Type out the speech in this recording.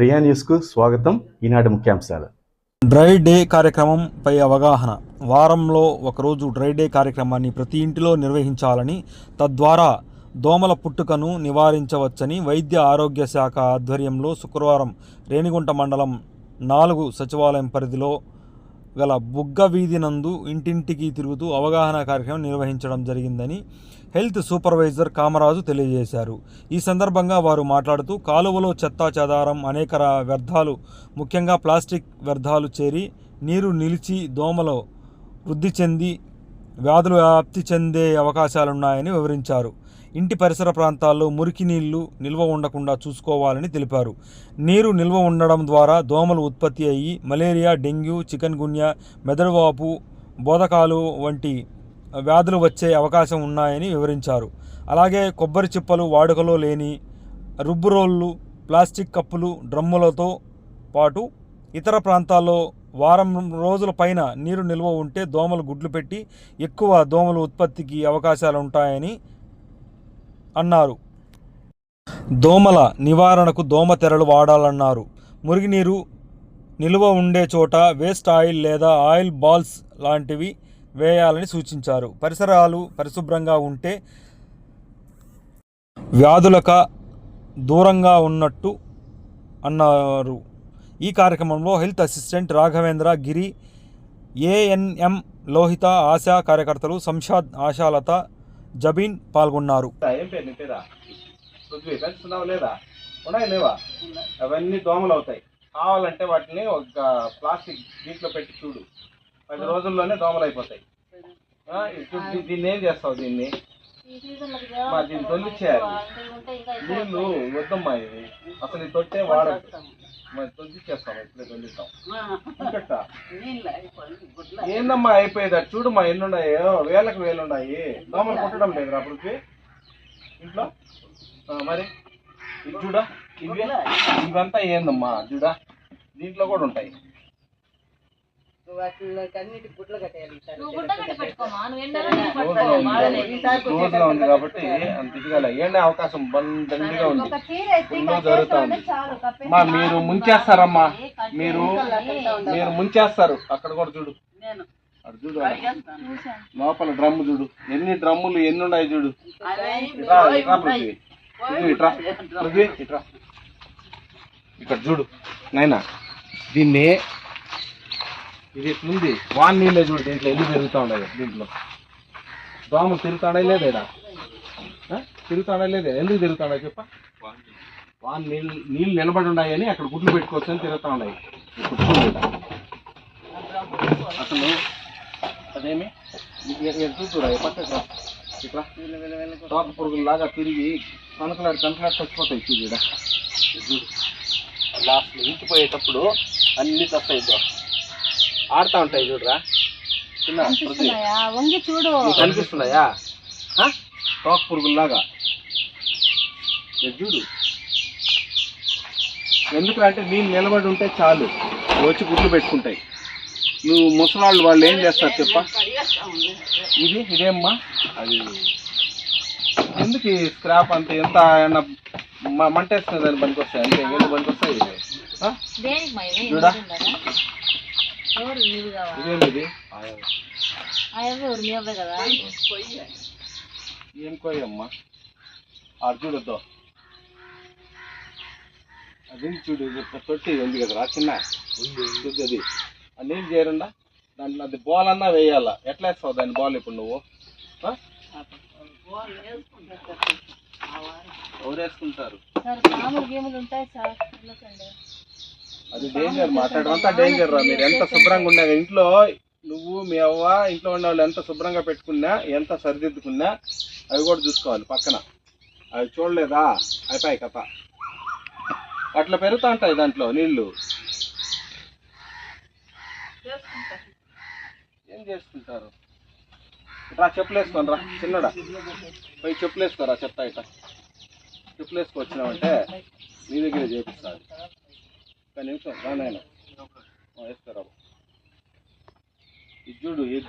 ప్రియా న్యూస్కు స్వాగతం. ఈనాటి ముఖ్యాంశాలు. డ్రై డే కార్యక్రమంపై అవగాహన. వారంలో ఒకరోజు డ్రై డే కార్యక్రమాన్ని ప్రతి ఇంటిలో నిర్వహించాలని తద్వారా దోమల పుట్టుకను నివారించవచ్చని వైద్య ఆరోగ్య శాఖ ఆధ్వర్యంలో శుక్రవారం రేణిగుంట మండలం నాలుగు సచివాలయం పరిధిలో గల బుగ్గ వీధినందు ఇంటింటికి తిరుగుతూ అవగాహన కార్యక్రమం నిర్వహించడం జరిగిందని హెల్త్ సూపర్వైజర్ కామరాజు తెలియజేశారు. ఈ సందర్భంగా వారు మాట్లాడుతూ కాలువలో చెత్తా చెదారం అనేక వ్యర్థాలు ముఖ్యంగా ప్లాస్టిక్ వ్యర్థాలు చేరి నీరు నిలిచి దోమలో వృద్ధి చెంది వ్యాధులు వ్యాప్తి చెందే అవకాశాలున్నాయని వివరించారు. ఇంటి పరిసర ప్రాంతాల్లో మురికి నీళ్ళు నిల్వ ఉండకుండా చూసుకోవాలని తెలిపారు. నీరు నిల్వ ఉండడం ద్వారా దోమలు ఉత్పత్తి అయ్యి మలేరియా డెంగ్యూ చికెన్ గున్యా మెదడువాపు బోధకాలు వంటి వ్యాధులు వచ్చే అవకాశం ఉన్నాయని వివరించారు. అలాగే కొబ్బరి చిప్పలు వాడుకలో లేని రుబ్బు రోళ్ళు ప్లాస్టిక్ కప్పులు డ్రమ్ములతో పాటు ఇతర ప్రాంతాల్లో వారం రోజుల పైన నీరు నిల్వ ఉంటే దోమలు గుడ్లు పెట్టి ఎక్కువ దోమలు ఉత్పత్తికి అవకాశాలు ఉంటాయని అన్నారు. దోమల నివారణకు దోమ తెరలు వాడాలన్నారు. మురుగునీరు నిల్వ ఉండే చోట వేస్ట్ ఆయిల్ లేదా ఆయిల్ బాల్స్ లాంటివి వేయాలని సూచించారు. పరిసరాలు పరిశుభ్రంగా ఉంటే వ్యాధులక దూరంగా ఉన్నట్టు అన్నారు. ఈ కార్యక్రమంలో health assistant Raghavendra Giri ANM Lohitha ASHA కార్యకర్తలు సంషాద్ ఆశాలత జబీన్ పాల్గొన్నారు. ఏం లేదా ఉన్నాయి లేవా అవన్నీ దోమలు అవుతాయి. కావాలంటే వాటిని ఒక ప్లాస్టిక్ దీంట్లో పెట్టి చూడు. పది రోజుల్లోనే దోమలు అయిపోతాయి. దీన్ని ఏం చేస్తావు దీన్ని? మా దీన్ని తొలిచేయాలి. నీళ్ళు వద్దమ్మా ఇవి. అసలు ఈ తొట్టే వాడదు ఏందమ్మా అయిపోయేది? అటు చూడమ్మా ఎన్ని ఉన్నాయో వేలకు వేలు ఉన్నాయి దోమలు కుట్టడం లేదు పృథ్వీ ఇంట్లో? మరి? చూడా ఇవి? ఇవంతా ఏందమ్మా? చూడా దీంట్లో కూడా ఉంటాయి. రోజుగా ఉంది కాబట్టి అంత ఇదిగా లే. ఏండే అవకాశం బందండిగా ఉంది. ఫుల్గా జరుగుతా ఉంది. అమ్మా మీరు ముంచేస్తారమ్మా. మీరు మీరు ముంచేస్తారు. అక్కడ కూడా చూడు. అక్కడ చూడు లోపల డ్రమ్ము చూడు. ఎన్ని డ్రమ్ములు ఎన్ని ఉన్నాయి చూడు. ఇట్రా ఇట్రా పృథ్వీ. ఇట్రా పృథ్వీ ఇట్రా ఇక్కడ చూడు. నాయనా దీన్ని ఇది ఉంది వాన్ నీళ్ళే చూడు దీంట్లో ఎల్లు పెరుగుతూ ఉండదు దీంట్లో. దోమలు తిరుగుతాడే లేదా తిరుగుతాడే లేదా? ఎందుకు తిరుగుతాడా చెప్ప. వాన్ నీళ్ళు నీళ్ళు నిలబడి ఉన్నాయని అక్కడ గుడ్లు పెట్టుకోవచ్చు అని తిరుగుతా ఉన్నాయి అసలు అదేమి? చూస్తురా పక్కకు ఇట్లా తోక తిరిగి కనకలాడి కనుకలాడు చచ్చిపోతాయి చూడు లాస్ట్ ఇంటిపోయేటప్పుడు అన్ని తస్తాయి ఆడుతా ఉంటాయి చూడరా. చిన్న. వంగి చూడు. కనిపిస్తున్నాయా? తోక పురుగుల్లాగా. చూడు. ఎందుకంటే నీళ్ళు నిలబడి ఉంటే చాలు. వచ్చి గుడ్లు పెట్టుకుంటాయి. నువ్వు ముసలాళ్ళు వాళ్ళు ఏం చేస్తారు చెప్ప. ఇది ఇదేమ్మా? అది. ఎందుకు ఈ స్క్రాప్ అంత ఎంత మంటేస్తుంది దాన్ని పనికొస్తాయి? అంతే ఎందుకు పనికొస్తాయి? చూడా. ఎవరు ఎవరు? మీ అబ్బాయి కదా? ఏం కోయమ్మా ఆడు చూడొద్దు అది చూడు తొట్టి ఉంది కదరా చిన్న. ఉంది అది. అది ఏం చేయరండా? దాంట్లో అది బాల్ అన్నా వేయాలా? ఎట్లా వేస్తావు దాని బాల్ ఇప్పుడు నువ్వు? ఆ? ఎవరు వేసుకుంటారు? సార్ పాములు గేములు ఉంటాయి సార్. అది డేంజర్ మాట్లాడమంతా డేంజర్ రా మీరు. ఎంత శుభ్రంగా ఉన్నా ఇంట్లో నువ్వు మీ అవ్వ ఇంట్లో ఉన్న వాళ్ళు ఎంత శుభ్రంగా పెట్టుకున్నా ఎంత సరిదిద్దుకున్నా అవి కూడా చూసుకోవాలి పక్కన. అవి చూడలేదా? అయిపోయి కథ. అట్లా పెరుగుతా ఉంటాయి దాంట్లో నీళ్ళు. ఏం చేసుకుంటారు? రా చెప్పులు వేసుకోని రా చిన్నడా. పోయి చెప్పులు వేసుకోరా చెప్తా ఇట్లా చెప్పులు వేసుకొచ్చినామంటే నీ దగ్గర చేపిస్తాను. ఒక్క నిమిషం రానాయన వేస్తారా? ఇది చూడు ఇది